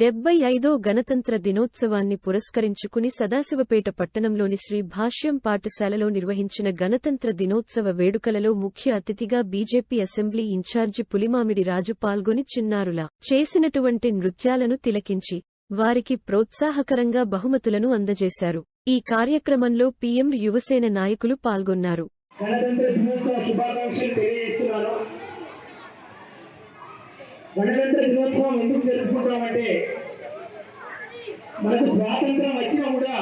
డెబ్బై ఐదో గణతంత్ర దినోత్సవాన్ని పురస్కరించుకుని సదాశివపేట పట్టణంలోని శ్రీ భాష్యం పాఠశాలలో నిర్వహించిన గణతంత్ర దినోత్సవ వేడుకలలో ముఖ్య అతిథిగా BJP assembly incharge Pulimamidi Raju పాల్గొని చిన్నారుల చేసినటువంటి నృత్యాలను తిలకించి వారికి ప్రోత్సాహకరంగా బహుమతులను అందజేశారు. ఈ కార్యక్రమంలో పీఎం యువసేన నాయకులు పాల్గొన్నారు. గణతంత్ర దినోత్సవ శుభాకాంక్షలు తెలియజేస్తున్నాను. గణతంత్ర దినోత్సవం ఎందుకు జరుపుకుంటామంటే మనకు స్వాతంత్రం వచ్చినా కూడా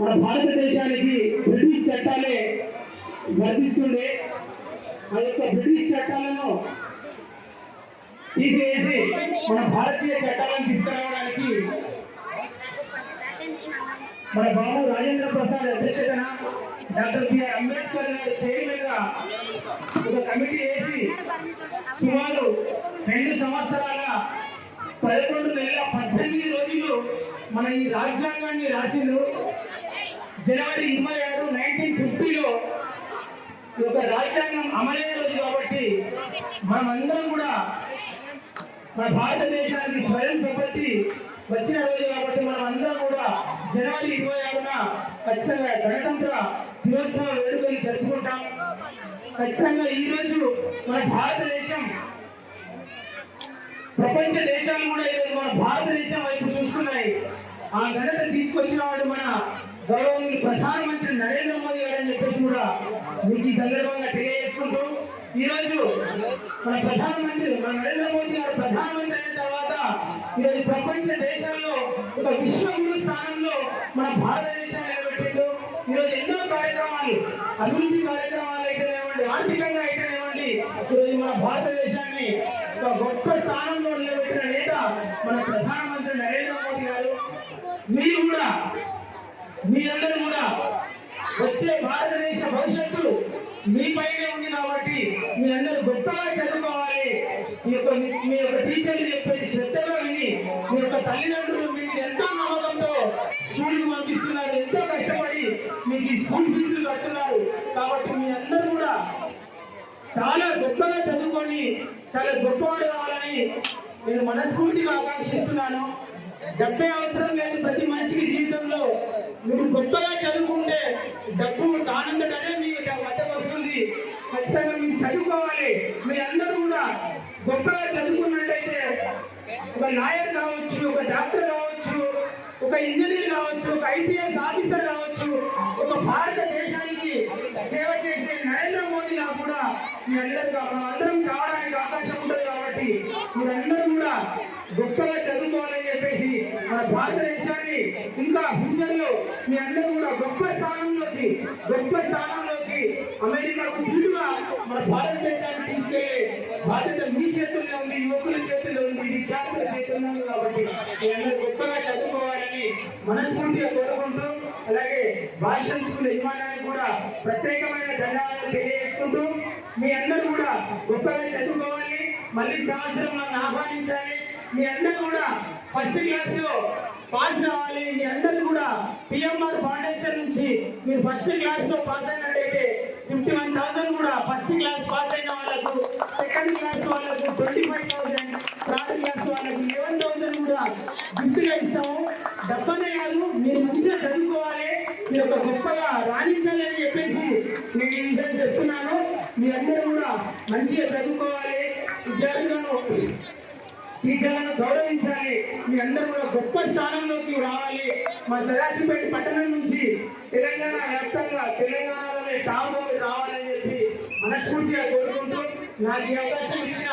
మన భారతదేశానికి బ్రిటిష్ చట్టాలే వర్తిస్తుండే. ఆ యొక్క బ్రిటిష్ చట్టాలను తీసివేసి మన భారతీయ చట్టాలను తీసుకురావడానికి మన బాబు రాజేంద్ర ప్రసాద్ అధ్యక్షతన డాక్టర్ బిఆర్ అంబేద్కర్ గారు చైర్మన్గా ఒక కమిటీ వేసి పదకొండు నెలల పద్దెనిమిది రోజులు మన ఈ రాజ్యాంగాన్ని రాసిండ్రు. జనవరి ఇరవై ఆరు నైన్టీన్ ఫిఫ్టీలో ఈ యొక్క రాజ్యాంగం అమలైన రోజు కాబట్టి మనమందరం కూడా మన భారతదేశానికి స్వయం సంపత్తి వచ్చిన రోజు కాబట్టి మనం అందరం కూడా జనవరి ఇరవై ఆరున ఖచ్చితంగా గణతంత్ర దినోత్సవ వేడుకలు జరుపుకుంటాం. ఖచ్చితంగా ఈ రోజు మన భారతదేశం ప్రపంచ దేశాలు కూడా ఈరోజు మన భారతదేశం వైపు చూస్తున్నాయి ఆ ఘనత తీసుకొచ్చిన వాడు మన గౌరవనీయులు ప్రధానమంత్రి నరేంద్ర మోదీ గారు అని చెప్పేసి కూడా మీకు ఈ సందర్భంగా తెలియజేసుకుంటూ ఈరోజు మన ప్రధానమంత్రి మన నరేంద్ర మోదీ గారు ప్రధానమంత్రి అయిన తర్వాత ఈరోజు ప్రపంచ దేశాల్లో ఒక విశ్వగురు స్థానంలో మన భారతదేశాన్ని నిలబెట్టిండు. ఈరోజు ఎన్నో కార్యక్రమాలు అభివృద్ధి కార్యక్రమాలు అయితేనేవ్వండి ఆర్థికంగా అయితేనేవ్వండి ఈరోజు మన భారతదేశాన్ని ఒక గొప్ప స్థానంలో నిలబెట్టిన నేత మన ప్రధానమంత్రి నరేంద్ర మోదీ గారు. మీరు కూడా మీరందరూ కూడా వచ్చే భారతదేశ భవిష్యత్తు మీ పైనే ఉంది కాబట్టి మీరందరూ గొప్పగా చదువుకోవాలి మీ యొక్క మీ- మీ యొక్క టీచర్లు చెప్పేది శ్రద్ధగా విని మీ యొక్క తల్లిదండ్రులు మీకు ఎంతో నమ్మకంతో స్కూల్కి పంపిస్తున్నారు ఎంతో కష్టపడి మీకు ఈ స్కూల్ ఫీజులు కడుతున్నారు కాబట్టి మీ అందరూ కూడా చాలా గొప్పగా చదువుకొని చాలా గొప్పవాడు కావాలని నేను మనస్ఫూర్తిగా ఆకాంక్షిస్తున్నాను. డబ్బే అవసరం లేదు ప్రతి మనిషికి జీవితంలో మీరు గొప్పగా చదువుకుంటే డబ్బు ఆనందటనే మీ వద్దకు వస్తుంది. ఖచ్చితంగా మీరు చదువుకోవాలి. మీ అందరూ కూడా గొప్పగా చదువుకున్నట్టయితే ఒక లాయర్ కావచ్చు ఒక డాక్టర్ కావచ్చు ఒక ఇంజనీర్ కావచ్చు ఒక ఐపీఎస్ ఆఫీసర్ కావచ్చు ఒక భారతదేశానికి సేవ చేసే నరేంద్ర మోదీ లా కూడా మీ అందరూ అందరం కావడానికి అవకాశం ఉంటుంది కాబట్టి మీరందరూ కూడా గొప్పగా చదువుకోవాలని చెప్పేసి మన భారతదేశాన్ని ఇంకా ఫ్యూచర్లో మీ అందరూ కూడా గొప్ప స్థానంలోకి గొప్ప స్థానంలోకి అమెరికాకు దీటుగా మన భారతదేశాన్ని తీసుకెళ్ళే బాధ్యత మీ చేతుల్లో ఉంది యువకుల చేతుల్లో ఉంది విద్యార్థుల చేతుల్లో ఉంది కాబట్టి మీ అందరూ మనస్ఫూర్తిగా కోరుకుంటూ అలాగే భాషణ స్కూల్ యజమానానికి కూడా ప్రత్యేకమైన ధన్యవాదాలు తెలియజేసుకుంటూ మీ అందరూ కూడా గొప్పగా చదువుకోవాలి మళ్ళీ సంవత్సరం నన్ను ఆహ్వానించాలి. మీ అందరూ కూడా ఫస్ట్ క్లాస్లో పాస్ కావాలి. మీ అందరూ కూడా పిఎంఆర్ ఫౌండేషన్ నుంచి మీరు ఫస్ట్ క్లాస్లో పాస్ అయినట్టయితే ఫిఫ్టీ వన్ థౌసండ్ కూడా ఫస్ట్ క్లాస్ పాస్ అయిన వాళ్ళకు సెకండ్ క్లాస్ వాళ్ళకు twenty five thousand third class వాళ్ళకు లెవెన్ థౌసండ్ కూడా గిఫ్ట్గా ఇస్తాము డబ్బనే కాదు మీరు మంచిగా చదువుకోవాలి ఒక గొప్పగా రాణించాలని చెప్పేసి నేను ఈ చెప్తున్నాను. మీ అందరూ కూడా మంచిగా చదువుకోవాలి. విద్యార్థులను టీచర్లను గౌరవించాలి. మీ అందరూ కూడా గొప్ప స్థానంలోకి రావాలి. మా సదాశివపేట పట్టణం నుంచి తెలంగాణ వ్యాప్తంగా తెలంగాణలోనే టాప్ రావాలని చెప్పి మనస్ఫూర్తిగా కోరుకుంటూ నాకు ఈ అవకాశం ఇచ్చిన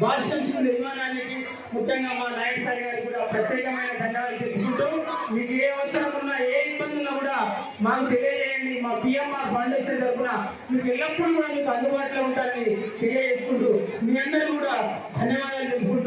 భాష నిర్మాణానికి ముఖ్యంగా మా నాయక్ సార్ గారికి కూడా ప్రత్యేకమైన ధన్యవాదాలు చెప్పుకుంటూ మీకు ఏ అవసరం ఉన్నా ఏ ఇబ్బంది కూడా మాకు తెలియజేయండి. మా పిఎంఆర్ ఫౌండేషన్ తరఫున మీకు ఎల్లప్పుడూ కూడా మీకు అందుబాటులో ఉంటారని తెలియజేసుకుంటూ మీ అందరూ కూడా ధన్యవాదాలు తెలుపుకుంటున్నాను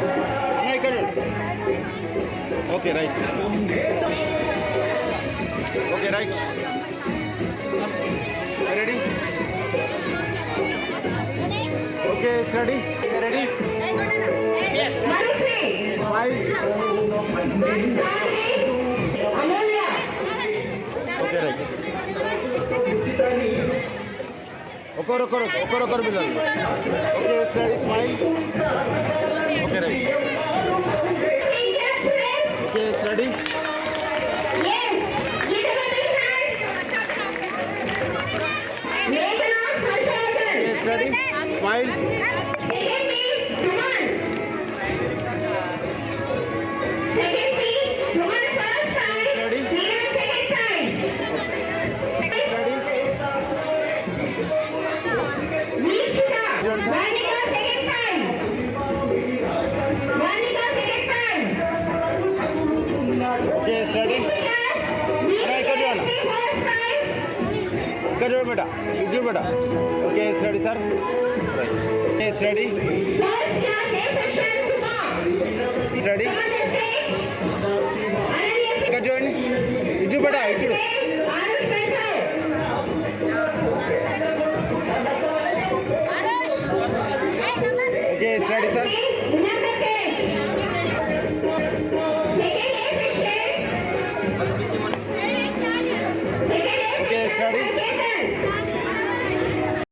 Okay, right. Okay, right. Ready? Okay, it's ready. Ready? Yes. Why? Why? Why? करो करो करो करो बिलर okay start smile okay right okay study Smile. Okay study नहीं कर ना? कर बेटा? इजू बेटा। Okay study sir. Okay study study कर इजू बेटा इजू ओके स्टडी सर।